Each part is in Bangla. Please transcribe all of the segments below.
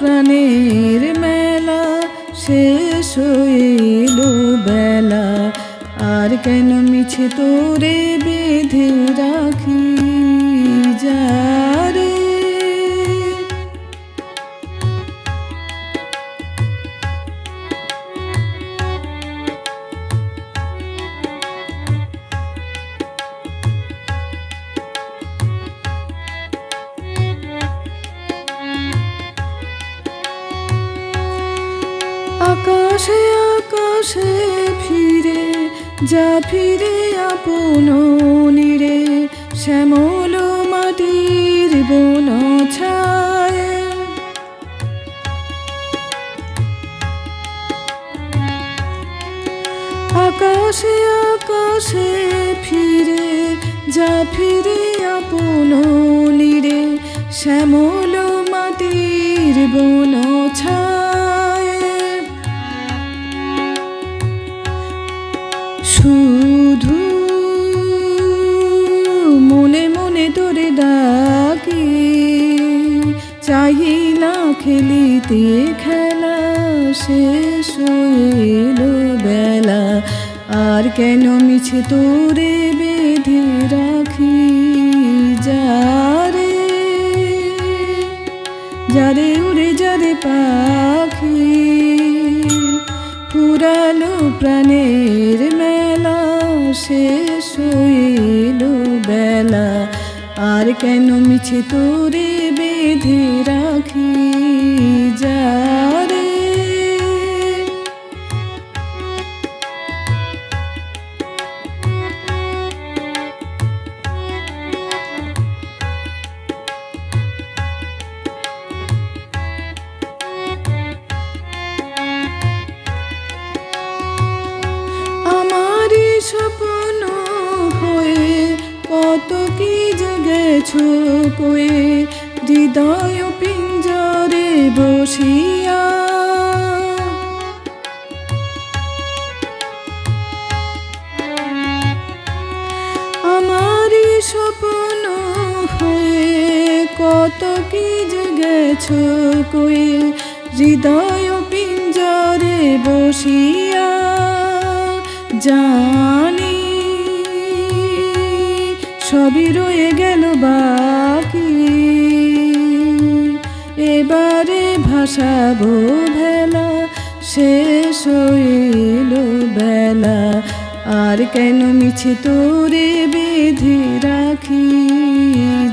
প্রাণের মেলা শেষ হইল বেলা। আর কেন মিছে তোরে বেঁধে রাখি যারে আকাশে আকাশে ফিরে, যা ফিরে আপন নিরে, শ্যামল মাটির বন ছায়। আকাশে আকাশে ফিরে, যা ফিরে আপন নিরে, শ্যামল মাটির বন শুধু মনে মনে তোরে ডাকি চাহিলা খেলিতে খেলা শেষ হইল বেলা। আর কেন মিছে তোরে বেঁধে রাখি যারে? যারে উড়ে যারে পাখি ফুরালো প্রাণের মেলা শেষ হইল বেলা। আর কেন মিছে তোরে বেঁধে রাখি? জেগেছো কয়ে হৃদয় পিঞ্জরে বসিয়া। আমারই স্বপ্ন হয়ে কত কি জেগেছো কয়ে হৃদয় পিঞ্জরে বসিয়া। জানি সবই রয়ে গেল বাকি। এবারে ভাসাবো ভেলা শেষ হইল বেলা। আর কেন মিছে তোরে বেঁধে রাখি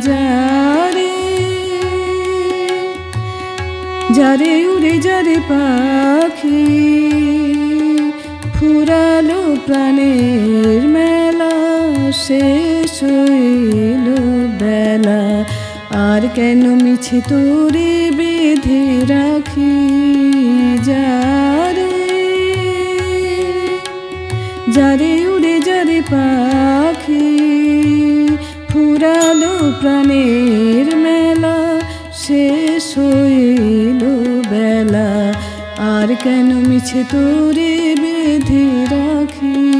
যারে? যারে উড়ে যারে পাখি ফুরালো প্রাণের মেলা শেষ হইল বেলা। আর কেন মিছে তোরে বেঁধে রাখি যারে? যারে উড়ে যারে পাখি ফুরালো প্রাণের মেলা। শেষ হইল বেলা। আর কেন মিছে তোরে বেঁধে রাখি